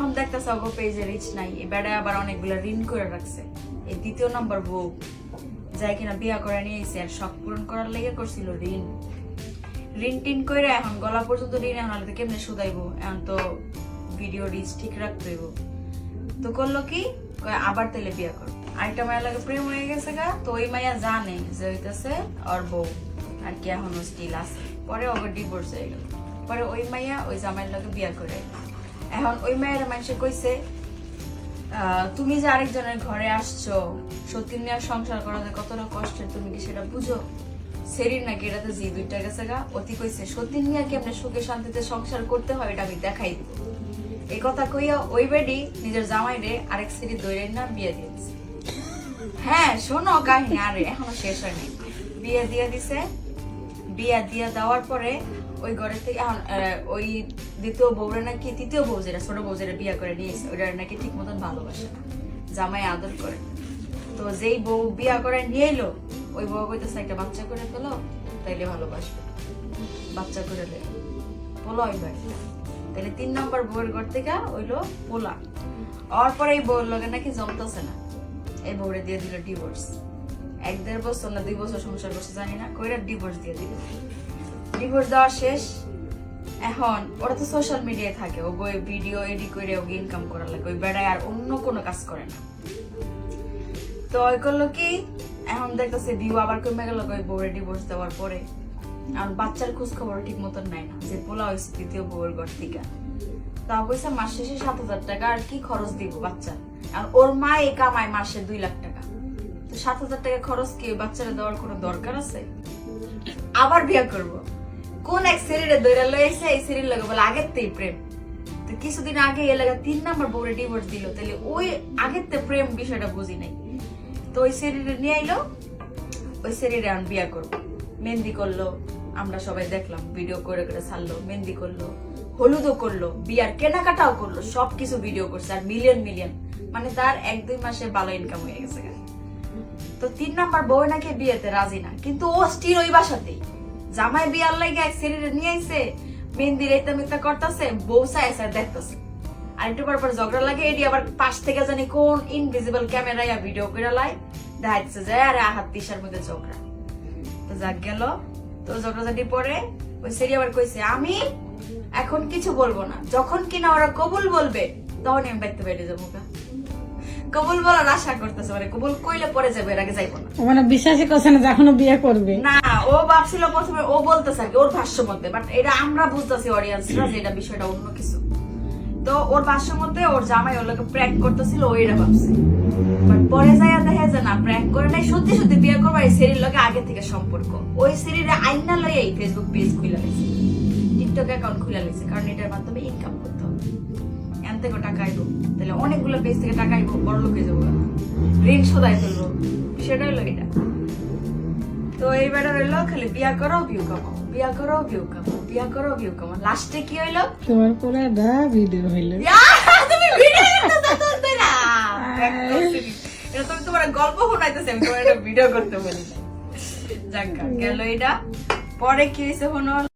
এখন দেখতেছে ওগো পেজে রিচ নাই। এই বেড়ায় আবার অনেকগুলো ঋণ করে রাখছে। এই দ্বিতীয় নম্বর বউ যাই কিনা বিয়া করে নিয়েছে আর শখ পূরণ করার লেগে করছিল ঋণ। ঋণ টিন করে এখন গলা পর্যন্ত ঋণ এখন আলাদা কেমনে শুধাইবো? এখন তো ভিডিও রিচ ঠিক রাখতে হইব। তো করল কি? আবার তেলে বিয়া করো। আরেকটা মায়ের লাগে প্রেম হয়ে গেছে গা। তো ওই মাইয়া জানে যে হইতেছে ওর বউ। আর কি এখনও স্টিল আছে। পরে ওকে ডিভোর্স হয়ে গেল। পরে ওই মাইয়া ওই জামাইয়ের লগে বিয়া করে এখন ওই মায়ের মানুষে কইছে তুমি যে আরেকজনের ঘরে আসছো, সত্যি নেওয়ার সংসার করা যে কতটা কষ্টের, তুমি কি সেটা বুঝো? সেরির নাকি এটাতে জি দুইটা গেছে গা, অতি কইছে, সত্যি নিয়ে কি আপনি সুখে শান্তিতে সংসার করতে হয় এটা আমি দেখাই দিব। এই কথা কইয়া ওই বেডি নিজের জামাইরে আরেক সিরি দৈরে না বিয়ে দিয়েছে হ্যাঁ শোনো কাহিনী, আরে এখনও শেষ হয়নি। বিয়ে দিয়ে দিছে, বিয়ে দিয়ে দেওয়ার পরে ওই ঘরে থেকে এখন ওই দ্বিতীয় বউরা নাকি, তৃতীয় বউ যেটা, ছোট বউ যেটা বিয়ে করে নিয়েছে ওটা নাকি ঠিক মতন ভালোবাসে জামাই আদর করে। তো যেই বউ বিয়া করে নিয়ে এলো ওই বউ কইতেছে, একটা বাচ্চা করে পেল তাইলে ভালোবাসবে। বাচ্চা করে লে পোলা ওই ভাই। তাহলে তিন নম্বর বউয়ের ঘর থেকে ওইলো পোলা। আর পরে এই বউর লগে নাকি জমতেছে না। এই বউরে দিয়ে দিল ডিভোর্স এক দেড় বছর না দুই বছর সংসার করছে, জানি না, কইরা ডিভোর্স দিয়ে দিল। ডিভোর্স দেওয়া শেষ। এখন ওরা তো সোশ্যাল মিডিয়ায় থাকে, ও বই ভিডিও এডিট করে ওকে ইনকাম করার লাগে, ওই বেড়ায় আর অন্য কোনো কাজ করে না। তো ওই করল কি, এখন দেখতেছে ভিউ আবার কমে গেল ওই বউরে ডিভোর্স দেওয়ার পরে। এখন বাচ্চার খোঁজ খবর ঠিক মতন নাই না, যে পোলা হয়েছে তৃতীয় বউয়ের ঘর থেকে। তা কইছে মাস শেষে সাত হাজার টাকা, আর কি খরচ দিব বাচ্চা আর ওর মা এই কামায় মাসে দুই লাখ টাকা। তো সাত হাজার টাকা খরচ কি বাচ্চারা দেওয়ার কোনো দরকার আছে? আবার বিয়ে করব। কোন এক সিরিজে দৈরা লয়েছে এই সিরিজ লাগে বলে আগের তেই প্রেম তো কিছুদিন আগে এ লাগা তিন নাম্বার বউরে ডিভোর্স দিল তাহলে ওই আগের তে প্রেম বিষয়টা বুঝি নাই তো ওই সিরিজে নিয়ে আইলো ওই সিরিজে আমি বিয়ে করব মেহেন্দি করল আমরা সবাই দেখলাম ভিডিও করে করে ছাড়লো মেহেন্দি করল হলুদও করল বিয়ার কেনাকাটাও করল সবকিছু ভিডিও করছে আর মিলিয়ন মিলিয়ন মানে তার এক দুই মাসে ভালো ইনকাম হয়ে গেছে তো তিন নাম্বার বউ নাকি বিয়েতে রাজি না কিন্তু ও স্টিল ওই বাসাতেই জামাই বিয়ার লাগে এক সিরিজে নিয়ে আইছে, মেহেন্দি রেতা মিতা করতেছে, বউ সাই সাই দেখতেছে আর একটু পর পর ঝগড়া লাগে এটি আবার পাশ থেকে জানি কোন ইনভিজিবল ক্যামেরায় ভিডিও করে লাই দেখাচ্ছে যে, আরে হাত তিসার মধ্যে ঝগড়া তো যাক গেল, তো ঝগড়া ঝগড়াঝাটি পরে ওই সেরি আবার কইছে, আমি এখন কিছু বলব না, যখন কিনা ওরা কবুল বলবে তখন আমি বাইতে বাইরে যাব। কবুল বলার আশা করতেছে মানে কবুল কইলে পরে যাবে এর আগে যাইবো না। মানে বিশ্বাসই করছে না বিয়ে করবে। না ও ভাবছিল প্রথমে ও বলতেছে আর কি, ওর ভাষ্য বাট এটা আমরা বুঝতেছি অডিয়েন্সরা যে এটা বিষয়টা অন্য কিছু। তো ওর ভাষ্য ওর জামাই ওর লোকে প্র্যাঙ্ক করতেছিল ও এটা ভাবছে। বাট পরে যাইয়া দেখে যে না প্র্যাঙ্ক করে নাই সত্যি সত্যি বিয়ে করব এই সিরির লগে আগে থেকে সম্পর্ক। ওই সিরিরে আইনা লইয়া এই ফেসবুক পেজ খুলে নিয়েছে টিকটক অ্যাকাউন্ট খুলে নিয়েছে কারণ এটার মাধ্যমে ইনকাম করতে থেকে টাকা আইবো। তাহলে অনেকগুলো পেজ থেকে টাকা আইবো বড় লোক হয়ে যাব। ঋণ শোধাই তুলবো সেটা হলো এটা। তো এই রইল খালি বিয়া করো ভিউ কামাও বিয়া করো ভিউ কামাও বিয়া করো ভিউ কামাও লাস্টে কি হইল? তোমার পরে দা ভিডিও হইল। তুমি ভিডিও করতেছো তো তোরা। এটা তুমি তোমার গল্প শোনাইতেছে আমি তোমার একটা ভিডিও করতে বলি। যাক গেল এটা। পরে কি হয়েছে হলো